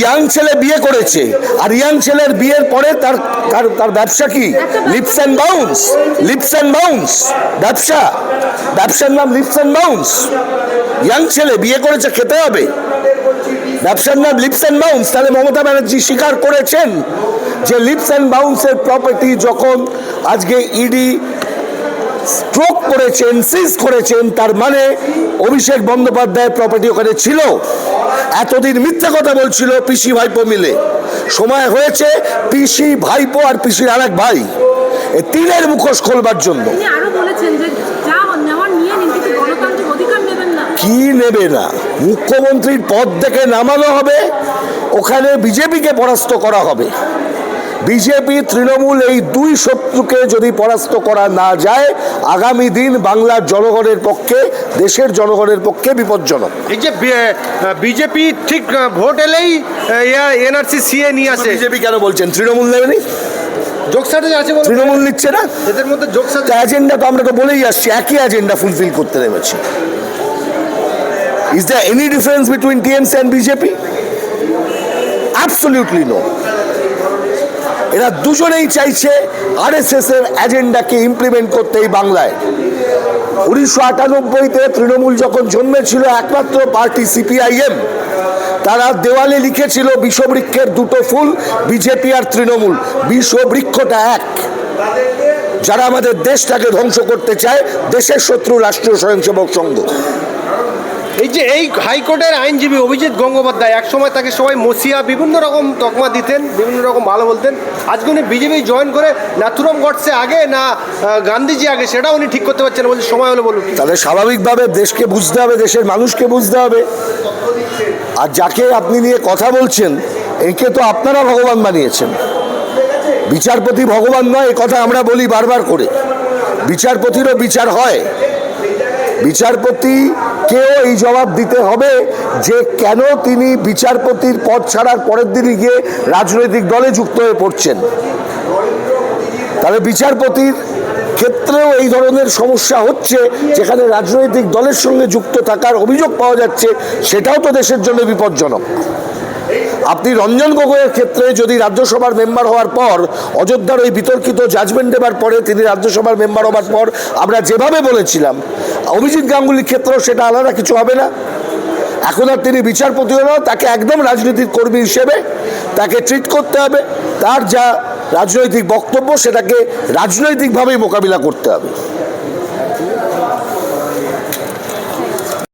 Young ছেলে বিয়ে করেছে। আর ইয়াং ছেলের বিয়ের পরে তার তার ব্যবসা কি? Leaps and bounds. Leaps and bounds. ব্যবসা। ব্যবসার নাম লিপস অ্যান্ড বাউন্স। ইয়াং ছেলে বিয়ে করেছে, খেতে হবে। ব্যবসার নাম লিপস অ্যান্ড বাউন্স। তাহলে মমতা ব্যানার্জি স্বীকার করেছেন যে লিপস অ্যান্ড বাউন্সের প্রপার্টি যখন আজকে ইডি স্ট্রোক করেছেন সিজ করেছেন, তার মানে অভিষেক বন্দ্যোপাধ্যায়ের প্রপার্টি ওখানে ছিল। এতদিন মিথ্যা কথা বলছিল পিসি ভাইপো মিলে। সময় হয়েছে পিসি ভাইপো আর পিসির আরেক ভাই। তিনের মুখোশ খোলবার জন্য। কি নেবে না? মুখ্যমন্ত্রীর পদ থেকে নামানো হবে ওখানে বিজেপিকে পরাস্ত করা হবে। বিজেপি তৃণমূল এই দুই শত্রুকে যদি পরাস্ত করা না যায় আগামী দিন বাংলার জনগণের পক্ষে দেশের জনগণের পক্ষে বিপজ্জনক। এই যে বিজেপি ঠিক ভোট এলেই এনআরসি সিএ নিয়ে আসে। বিজেপি কেন বলছেন? তৃণমূল নেবেনি তৃণমূল নিচ্ছে না? এদের মধ্যে এজেন্ডা তো আমরা তো বলেই আসছি একই এজেন্ডা ফুলফিল করতে নেমেছি। Is there any difference between TMC and BJP absolutely no এরা দুজনেই চাইছে আরএসএস এর এজেন্ডাকে ইমপ্লিমেন্ট করতে এই বাংলায়। উনিশশো আটানব্বইতে তৃণমূল যখন জন্মেছিল, একমাত্র পার্টি সিপিআইএম তারা দেওয়ালে লিখেছিল বিষবৃক্ষের দুটো ফুল বিজেপি আর তৃণমূল। বিষবৃক্ষটা এক। যারা আমাদের দেশটাকে ধ্বংস করতে চায়, দেশের শত্রু রাষ্ট্রীয় স্বয়ংসেবক সংঘ। এই যে এই হাইকোর্টের আইনজীবী অভিজিৎ গঙ্গোপাধ্যায় একসময় তাকে সবাই মসিয়া বিভিন্ন রকম তকমা দিতেন, বিভিন্ন রকম ভালো বলতেন। আজকে উনি বিজেপি জয়েন করে নাথুরাম গডসে আগে না গান্ধীজি আগে সেটা উনি ঠিক করতে পারছেন। বলছে, সময় হলে বলুন। তাহলে স্বাভাবিকভাবে দেশকে বুঝতে হবে, দেশের মানুষকে বুঝতে হবে। আর যাকে আপনি নিয়ে কথা বলছেন, একে তো আপনারা ভগবান বানিয়েছেন। বিচারপতি ভগবান নয় কথা আমরা বলি বারবার করে। বিচারপতিরও বিচার হয়। বিচারপতিকেও এই জবাব দিতে হবে যে কেন তিনি বিচারপতির পদ ছাড়ার পরের দিনই গিয়ে রাজনৈতিক দলে যুক্ত হয়ে পড়ছেন। তাহলে বিচারপতির ক্ষেত্রেও এই ধরনের সমস্যা হচ্ছে, যেখানে রাজনৈতিক দলের সঙ্গে যুক্ত থাকার অভিযোগ পাওয়া যাচ্ছে, সেটাও তো দেশের জন্য বিপজ্জনক। আপনি রঞ্জন গগৈয়ের ক্ষেত্রে যদি রাজ্যসভার মেম্বার হওয়ার পর, অযোধ্যার ওই বিতর্কিত জাজমেন্ট দেবার পরে তিনি রাজ্যসভার মেম্বার হওয়ার পর আমরা যেভাবে বলেছিলাম, অভিজিৎ গাঙ্গুলির ক্ষেত্রেও সেটা আলাদা কিছু হবে না। এখন আর তিনি বিচারপতিও নয় তাকে একদম রাজনীতির কর্মী হিসেবে তাকে ট্রিট করতে হবে। তার যা রাজনৈতিক বক্তব্য, সেটাকে রাজনৈতিকভাবেই মোকাবিলা করতে হবে।